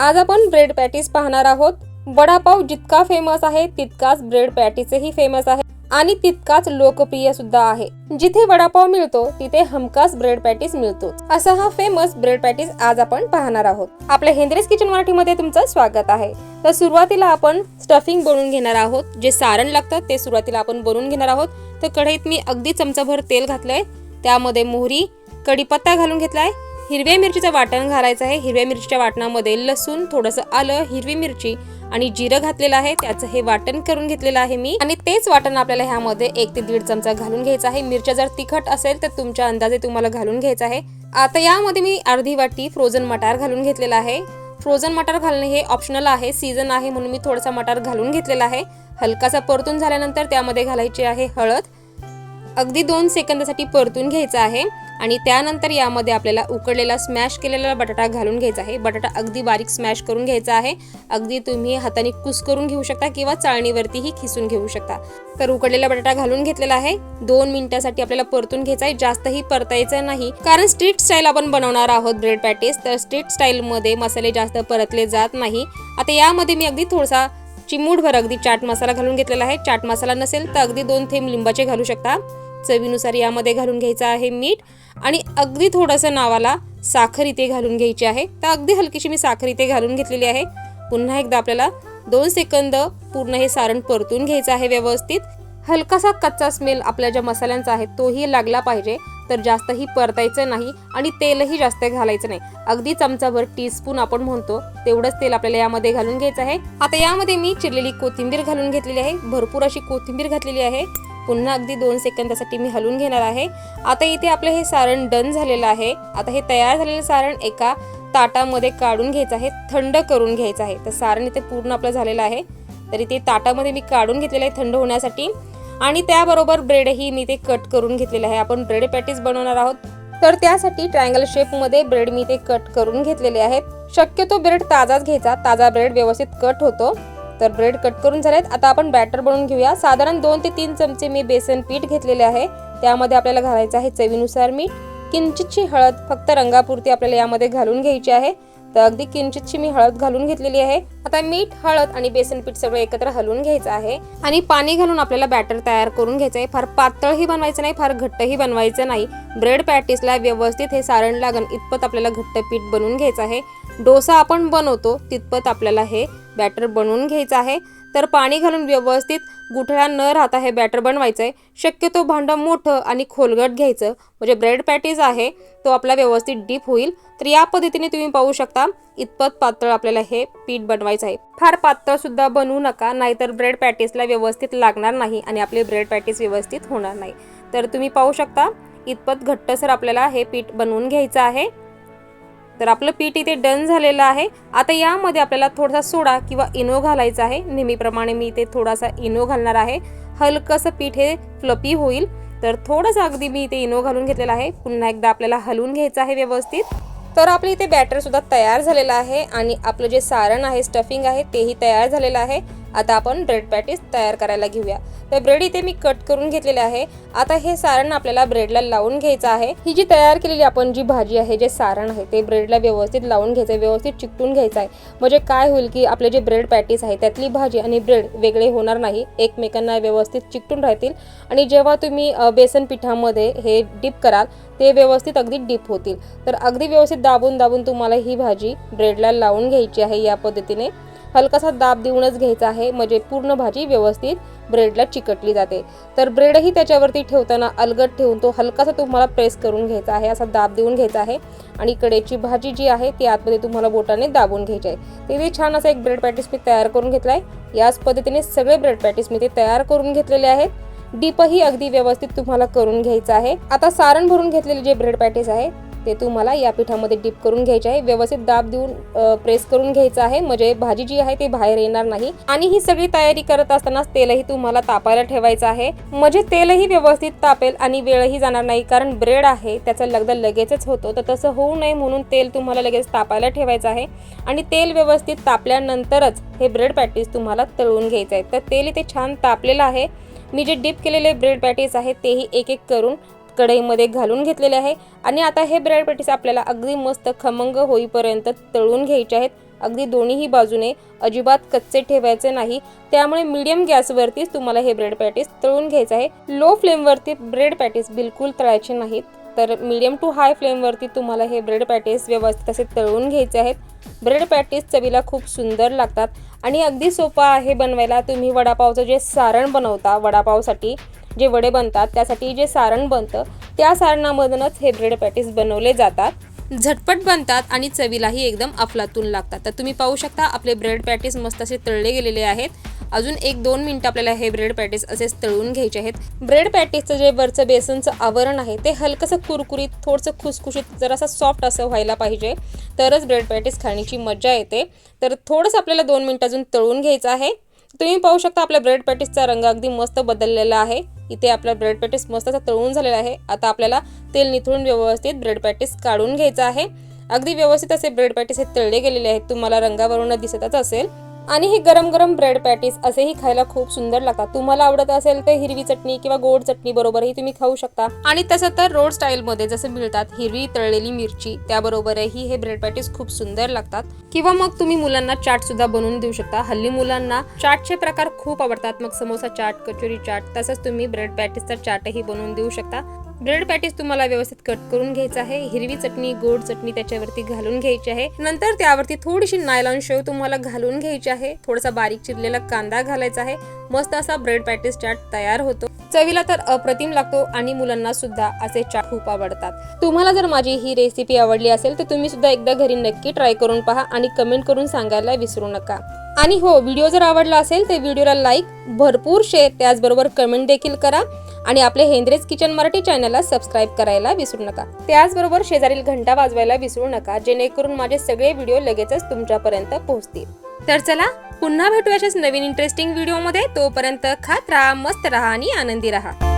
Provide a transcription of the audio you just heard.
आज आपण bread patties पाहणार आहोत. वडापाव जितका फेमस आहे तितकाच ब्रेड पॅटीसही फेमस आहे. आणि तितकाच लोकप्रिय सुद्धा आहे. जिथे वडापाव मिळतो तिथे हमखास ब्रेड पॅटीस मिळतो. असा हा फेमस ब्रेड पॅटीस आज आपण पाहणार आहोत. आपल्या हेंद्रेस किचन मराठीमध्ये तुमचं स्वागत आहे. तर सुरुवातीला आपण स्टफिंग बनवून घेणार आहोत. जे सारण लागतं ते सुरुवातीला आपण बनवून घेणार आहोत. तर कढईत मी अगदी चमचाभर तेल घातलंय. त्यामध्ये मोहरी कढीपत्ता घालून घेतलाय. हिरव्या मिरचीचं वाटण घालायचं आहे. हिरव्या मिरचीच्या वाटणामध्ये लसूण थोडंसं आलं हिरवी मिरची आणि जिरं घातलेलं आहे. त्याचं हे वाटण करून घेतलेलं आहे मी. आणि तेच वाटण आपल्याला ह्यामध्ये एक ते दीड चमचा घालून घ्यायचं आहे. मिरच्या जर तिखट असेल तर तुमच्या अंदाजे तुम्हाला घालून घ्यायचं आहे. आता यामध्ये मी अर्धी वाटी फ्रोझन मटार घालून घेतलेला आहे. फ्रोझन मटार घालणे हे ऑप्शनल आहे सीझन आहे म्हणून मी थोडासा मटार घालून घेतलेला आहे. हलकासा परतून झाल्यानंतर त्यामध्ये घालायची आहे हळद. अगदी दोन सेकंदासाठी परतून घ्यायचा आहे आणि त्यानंतर यामध्ये आपल्याला उकडलेला स्मॅश केलेला बटाटा घालून घ्यायचा आहे. बटाटा अगदी बारीक स्मॅश करून घ्यायचा आहे. अगदी तुम्ही हाताने कुस करून घेऊ शकता किंवा चाळणीवरतीही खिसून घेऊ शकता. तर उकडलेला बटाटा घालून घेतलेला आहे. दोन मिनिटासाठी आपल्याला परतून घ्यायचा आहे. जास्तही परतायचं नाही कारण स्ट्रीट स्टाईल आपण बनवणार आहोत ब्रेड पॅटीस तर स्ट्रीट स्टाईलमध्ये मसाले जास्त परतले जात नाही. आता यामध्ये मी अगदी थोडासा चिमूटभर अगदी चाट मसाला घालून घेतलेला आहे. चाट मसाला नसेल तर अगदी दोन थेंब लिंबाचे घालू शकता. चवीनुसार यामध्ये घालून घ्यायचं आहे मीठ आणि अगदी थोडंसं नावाला साखर इथे घालून घ्यायची आहे. तर अगदी हलकीशी मी साखर इथे घालून घेतलेली आहे. पुन्हा एकदा आपल्याला दोन सेकंद पूर्ण हे सारण परतून घ्यायचं आहे व्यवस्थित. हलकासा कच्चा स्मेल आपल्या ज्या मसाल्यांचा आहे तोही लागला पाहिजे. तर जास्तही परतायचं नाही आणि तेलही जास्त घालायचं नाही. अगदी चमचाभर टीस्पून आपण म्हणतो तेवढंच तेल आपल्याला यामध्ये घालून घ्यायचं आहे. आता यामध्ये मी चिरलेली कोथिंबीर घालून घेतलेली आहे. भरपूर अशी कोथिंबीर घातलेली आहे. पुन्हा अगदी दोन सेकंदासाठी मी हलवून घेणार आहे. आता इथे आपलं हे सारण डन झालेलं आहे. आता हे तयार झालेलं सारण एका ताटामध्ये काढून घ्यायचं आहे. थंड करून घ्यायचं आहे. तर सारण इथे पूर्ण आपलं झालेलं आहे. तर इथे ताटामध्ये मी काढून घेतलेलं आहे थंड होण्यासाठी. आणि त्याबरोबर ब्रेडही मी ते कट करून घेतलेलं आहे. आपण ब्रेड पॅटीस बनवणार आहोत. तर त्यासाठी ट्रायंगल शेपमध्ये ब्रेड मी ते कट करून घेतलेले आहेत. शक्यतो ब्रेड ताजाच घ्यायचा. ताजा ब्रेड व्यवस्थित कट होतो. तर ब्रेड कट करून झालेत. आता आपण बॅटर बनवून घेऊया. साधारण दोन ते तीन चमचे मी बेसन पीठ घेतलेले आहे. त्यामध्ये आपल्याला घालायचं आहे चवीनुसार मीठ. किंचितशी हळद फक्त रंगापुरती आपल्याला यामध्ये घालून घ्यायची आहे. तर अगदी किंचितची मी हळद घालून घेतलेली आहे. आता मीठ हळद आणि बेसन पीठ सगळं एकत्र हलवून घ्यायचं आहे. आणि पाणी घालून आपल्याला बॅटर तयार करून घ्यायचं आहे. फार पातळही बनवायचं नाही फार घट्टही बनवायचं नाही. ब्रेड पॅटीसला व्यवस्थित हे सारण लागण इतपत आपल्याला घट्ट पीठ बनवून घ्यायचं आहे. डोसा आपण बनवतो तितपत आपल्याला हे बॅटर बनवून घ्यायचं आहे. तर पाणी घालून व्यवस्थित गुठळा न राहता हे बॅटर बनवायचं आहे शक्यतो भांडं मोठं आणि खोलगट घ्यायचं. म्हणजे ब्रेड पॅटीज आहे तो आपला व्यवस्थित डीप होईल. तर या पद्धतीने तुम्ही पाहू शकता इतपत पातळ आपल्याला हे पीठ बनवायचं आहे फार पातळ सुद्धा बनवू नका नाहीतर ब्रेड पॅटीसला व्यवस्थित लागणार नाही आणि आपले ब्रेड पॅटीस व्यवस्थित होणार नाही. तर तुम्ही पाहू शकता इतपत घट्टसर आपल्याला हे पीठ बनवून घ्यायचं आहे. तर आपलं पीठ इथे डन झालेलं आहे. आता यामध्ये आपल्याला थोडासा सोडा किंवा इनो घालायचा आहे. नेहमीप्रमाणे मी इथे थोडासा इनो घालणार आहे. हलकंसं पीठ हे फ्लपी होईल. तर थोडंसं अगदी मी इथे इनो घालून घेतलेला आहे. पुन्हा एकदा आपल्याला हलवून घ्यायचं आहे व्यवस्थित. तर आपलं इथे बॅटरसुद्धा तयार झालेलं आहे आणि आपलं जे सारण आहे स्टफिंग आहे तेही तयार झालेलं आहे. आता आपण ब्रेड पॅटीस तयार करायला घेऊया. तर ब्रेड इथे मी कट करून घेतलेले आहे. आता हे सारण आपल्याला ब्रेडला लावून घ्यायचं आहे. ही जी तयार केलेली आपण जी भाजी आहे जे सारण आहे ते ब्रेडला व्यवस्थित लावून घ्यायचं आहे व्यवस्थित चिकटून घ्यायचं आहे. म्हणजे काय होईल की आपले जे ब्रेड पॅटीस आहे त्यातली भाजी आणि ब्रेड वेगळे होणार नाही. एकमेकांना व्यवस्थित चिकटून राहतील. आणि जेव्हा तुम्ही बेसन पिठामध्ये हे डीप कराल ते व्यवस्थित अगदी डीप होतील. तर अगदी व्यवस्थित दाबून दाबून तुम्हाला ही भाजी ब्रेडला लावून घ्यायची आहे या पद्धतीने. हलकासा दाब देऊनच घ्यायचा आहे. म्हणजे पूर्ण भाजी व्यवस्थित ब्रेडला चिकटली जाते. तर ब्रेडही त्याच्यावरती ठेवताना अलगट ठेवून तो हलकासा तुम्हाला प्रेस करून घ्यायचा आहे. असा दाब देऊन घ्यायचा आहे. आणि कडेची भाजी जी आहे ती आतमध्ये तुम्हाला बोटाने दाबून घ्यायची आहे. तिथे छान असा एक ब्रेड पॅटीस मी तयार करून घेतला आहे याच पद्धतीने सगळे ब्रेड पॅटीस मी ते तयार करून घेतलेले आहेत. डीपही अगदी व्यवस्थित तुम्हाला करून घ्यायचं आहे. आता सारण भरून घेतलेले जे ब्रेड पॅटीस आहे ते तुम्हाला या पिठामध्ये डिप करून घ्यायचे आहे. व्यवस्थित दाब देऊन प्रेस करून घ्यायचं आहे. म्हणजे भाजी जी आहे ती बाहेर येणार नाही. आणि ही सगळी तयारी करत असतानाच तेलही तुम्हाला तापायला ठेवायचं आहे. म्हणजे तेलही व्यवस्थित तापेल आणि वेळही जाणार नाही. कारण ब्रेड आहे त्याचा लगदा लगेचच होतो. तर तसं होऊ नये म्हणून तेल तुम्हाला लगेच तापायला ठेवायचं आहे. आणि तेल व्यवस्थित तापल्यानंतरच हे ब्रेड पॅटीस तुम्हाला तळून घ्यायचं आहे. तर तेल इथे छान तापलेलं आहे. मी जे डिप केलेले ब्रेड पॅटीस आहे तेही एक एक करून कढईमध्ये घालून घेतलेले आहे. आणि आता हे ब्रेड पॅटीस आपल्याला अगदी मस्त खमंग होईपर्यंत तळून घ्यायचे आहेत. अगदी दोन्हीही बाजूने अजिबात कच्चे ठेवायचे नाही. त्यामुळे मीडियम गॅसवरतीच तुम्हाला हे ब्रेड पॅटीस तळून घ्यायचं आहे. लो फ्लेमवरती ब्रेड पॅटीस बिलकुल तळायचे नाहीत. तर मीडियम टू हाय फ्लेमवरती तुम्हाला हे ब्रेड पॅटीस व्यवस्थित असे तळून घ्यायचे आहेत. ब्रेड पॅटीस चवीला खूप सुंदर लागतात. आणि अगदी सोपं आहे बनवायला. तुम्ही वडापावचं जे सारण बनवता वडापावसाठी जे वडे बनतात त्यासाठी जे सारण बनतं त्या सारणामधूनच हे ब्रेड पॅटीस बनवले जातात. झटपट बनतात आणि चवीलाही एकदम अफलातून लागतात. तर तुम्ही पाहू शकता आपले ब्रेड पॅटीस मस्त असे तळले गेलेले आहेत. अजून एक दोन मिनटं आपल्याला हे ब्रेड पॅटीस असेच तळून घ्यायचे आहेत. ब्रेड पॅटीसचं जे वरचं बेसनचं आवरण आहे ते हलकंसं कुरकुरीत थोडंसं खुसखुशीत जरासं सॉफ्ट असं व्हायला पाहिजे. तरच ब्रेड पॅटीस खाण्याची मजा येते. तर थोडंसं आपल्याला दोन मिनटं अजून तळून घ्यायचं आहे. तुम्ही पाहू शकता आपल्या ब्रेड पॅटीसचा रंग अगदी मस्त बदललेला आहे. इथे आपला ब्रेड पॅटीस मस्त असा तळून झालेला आहे. आता आपल्याला तेल निथळून व्यवस्थित ब्रेड पॅटीस काढून घ्यायचं आहे. अगदी व्यवस्थित असे ब्रेड पॅटीस हे तळले गेलेले आहेत. तुम्हाला रंगावरून दिसतच असेल. आणि हे गरम गरम ब्रेड पॅटीस असेही खायला खूप सुंदर लागतात. तुम्हाला आवडत असेल तर हिरवी चटणी किंवा गोड चटणी बरोबरही तुम्ही खाऊ शकता. आणि तसं तर रोड स्टाईलमध्ये जसं मिळतात हिरवी तळलेली मिरची त्याबरोबरही हे ब्रेड पॅटीस खूप सुंदर लागतात. किंवा मग तुम्ही मुलांना चाट सुद्धा बनवून देऊ शकता. हल्ली मुलांना चाटचे प्रकार खूप आवडतात. मग समोसा चाट कचोरी चाट तसंच तुम्ही ब्रेड पॅटीसचा चाटही बनवून देऊ शकता. ब्रेड पॅटीस तुम्हाला व्यवस्थित कट करून घ्यायचं आहे. हिरवी चटणी गोड चटणी त्याच्यावरती घालून घ्यायची आहे. नंतर त्यावरती थोडीशी नायलॉन शेव तुम्हाला घालून घ्यायची आहे. थोडासा बारीक चिरलेला कांदा घालायचा आहे. मस्त असा ब्रेड पॅटीस चाट तयार होतो. चवीला तर अप्रतिम लागतो आणि मुलांना सुद्धा असे चाट खूप आवडतात. तुम्हाला जर माझी ही रेसिपी आवडली असेल तर तुम्ही सुद्धा एकदा घरी नक्की ट्राय करून पहा आणि कमेंट करून सांगायला विसरू नका. आणि हो व्हिडिओ जर आवडला असेल तर व्हिडिओला लाईक भरपूर शेअर त्याचबरोबर कमेंट देखील करा. आणि आपले हेंद्रेज किचन मराठी चॅनलला सबस्क्राईब करायला विसरू नका. त्याचबरोबर शेजारील घंटा वाजवायला विसरू नका जेणेकरून माझे सगळे व्हिडिओ लगेचच तुमच्यापर्यंत पोहोचतील. तर चला पुन्हा भेटू अशाच नवीन इंटरेस्टिंग व्हिडिओमध्ये तोपर्यंत खात राहा मस्त राहा आणि आनंदी राहा.